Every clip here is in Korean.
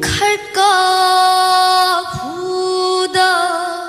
칼까 부다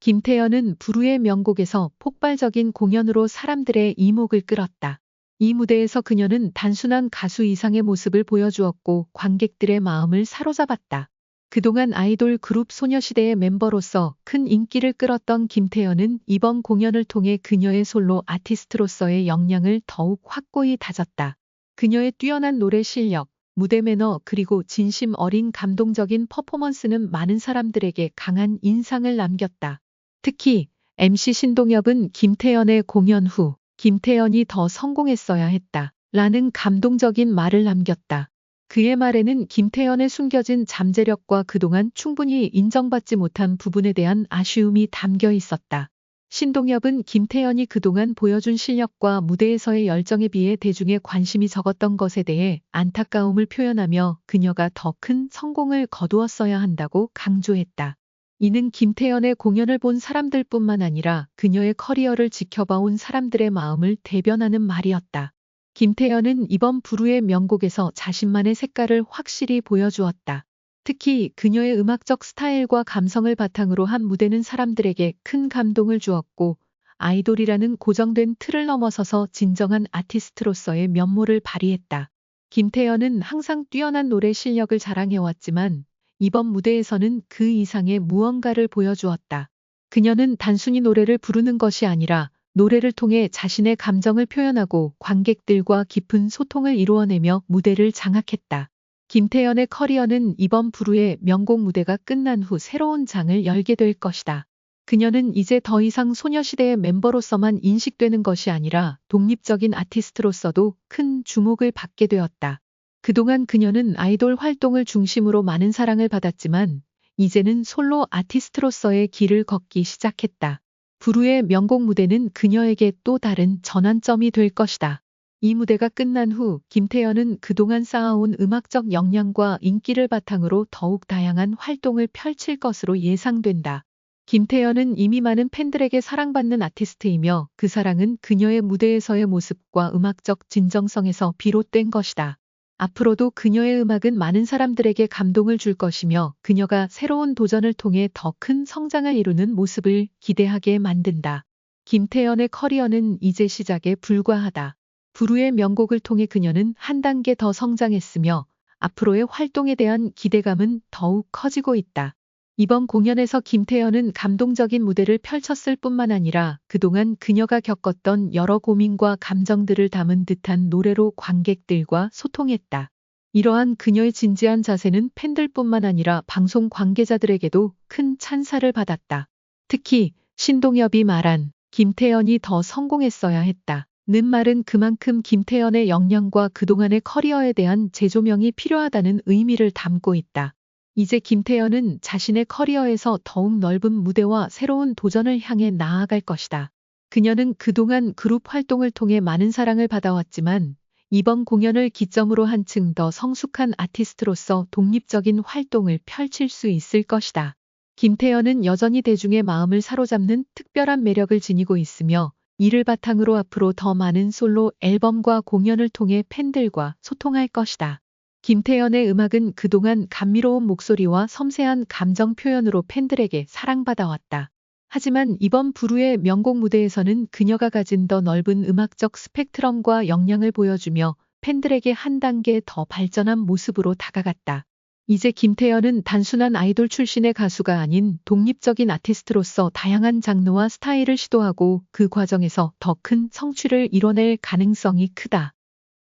김태연은 부르의 명곡에서 폭발적인 공연으로 사람들의 이목을 끌었다. 이 무대에서 그녀는 단순한 가수 이상의 모습을 보여주었고 관객들의 마음을 사로잡았다. 그동안 아이돌 그룹 소녀시대의 멤버로서 큰 인기를 끌었던 김태연은 이번 공연을 통해 그녀의 솔로 아티스트로서의 역량을 더욱 확고히 다졌다. 그녀의 뛰어난 노래 실력, 무대 매너 그리고 진심 어린 감동적인 퍼포먼스는 많은 사람들에게 강한 인상을 남겼다. 특히 MC 신동엽은 김태연의 공연 후 김태연이 더 성공했어야 했다. 라는 감동적인 말을 남겼다. 그의 말에는 김태연의 숨겨진 잠재력과 그동안 충분히 인정받지 못한 부분에 대한 아쉬움이 담겨 있었다. 신동엽은 김태연이 그동안 보여준 실력과 무대에서의 열정에 비해 대중의 관심이 적었던 것에 대해 안타까움을 표현하며 그녀가 더 큰 성공을 거두었어야 한다고 강조했다. 이는 김태연의 공연을 본 사람들 뿐만 아니라 그녀의 커리어를 지켜봐온 사람들의 마음을 대변하는 말이었다. 김태연은 이번 부르의 명곡에서 자신만의 색깔을 확실히 보여주었다. 특히 그녀의 음악적 스타일과 감성을 바탕으로 한 무대는 사람들에게 큰 감동을 주었고 아이돌이라는 고정된 틀을 넘어서서 진정한 아티스트로서의 면모를 발휘했다. 김태연은 항상 뛰어난 노래 실력을 자랑해왔지만 이번 무대에서는 그 이상의 무언가를 보여주었다. 그녀는 단순히 노래를 부르는 것이 아니라 노래를 통해 자신의 감정을 표현하고 관객들과 깊은 소통을 이루어내며 무대를 장악했다. 김태연의 커리어는 이번 부르의 명곡 무대가 끝난 후 새로운 장을 열게 될 것이다. 그녀는 이제 더 이상 소녀시대의 멤버로서만 인식되는 것이 아니라 독립적인 아티스트로서도 큰 주목을 받게 되었다. 그동안 그녀는 아이돌 활동을 중심으로 많은 사랑을 받았지만 이제는 솔로 아티스트로서의 길을 걷기 시작했다. 부르의 명곡 무대는 그녀에게 또 다른 전환점이 될 것이다. 이 무대가 끝난 후 김태연은 그동안 쌓아온 음악적 역량과 인기를 바탕으로 더욱 다양한 활동을 펼칠 것으로 예상된다. 김태연은 이미 많은 팬들에게 사랑받는 아티스트이며 그 사랑은 그녀의 무대에서의 모습과 음악적 진정성에서 비롯된 것이다. 앞으로도 그녀의 음악은 많은 사람들에게 감동을 줄 것이며 그녀가 새로운 도전을 통해 더 큰 성장을 이루는 모습을 기대하게 만든다. 김태연의 커리어는 이제 시작에 불과하다. 부르의 명곡을 통해 그녀는 한 단계 더 성장했으며 앞으로의 활동에 대한 기대감은 더욱 커지고 있다. 이번 공연에서 김태연은 감동적인 무대를 펼쳤을 뿐만 아니라 그동안 그녀가 겪었던 여러 고민과 감정들을 담은 듯한 노래로 관객들과 소통했다. 이러한 그녀의 진지한 자세는 팬들뿐만 아니라 방송 관계자들에게도 큰 찬사를 받았다. 특히 신동엽이 말한 김태연이 더 성공했어야 했다. 는 말은 그만큼 김태연의 역량과 그동안의 커리어에 대한 재조명이 필요하다는 의미를 담고 있다. 이제 김태연은 자신의 커리어에서 더욱 넓은 무대와 새로운 도전을 향해 나아갈 것이다. 그녀는 그동안 그룹 활동을 통해 많은 사랑을 받아왔지만 이번 공연을 기점으로 한층 더 성숙한 아티스트로서 독립적인 활동을 펼칠 수 있을 것이다. 김태연은 여전히 대중의 마음을 사로잡는 특별한 매력을 지니고 있으며 이를 바탕으로 앞으로 더 많은 솔로 앨범과 공연을 통해 팬들과 소통할 것이다. 김태연의 음악은 그동안 감미로운 목소리와 섬세한 감정 표현으로 팬들에게 사랑받아왔다. 하지만 이번 부르의 명곡 무대에서는 그녀가 가진 더 넓은 음악적 스펙트럼과 역량을 보여주며 팬들에게 한 단계 더 발전한 모습으로 다가갔다. 이제 김태연은 단순한 아이돌 출신의 가수가 아닌 독립적인 아티스트로서 다양한 장르와 스타일을 시도하고 그 과정에서 더 큰 성취를 이뤄낼 가능성이 크다.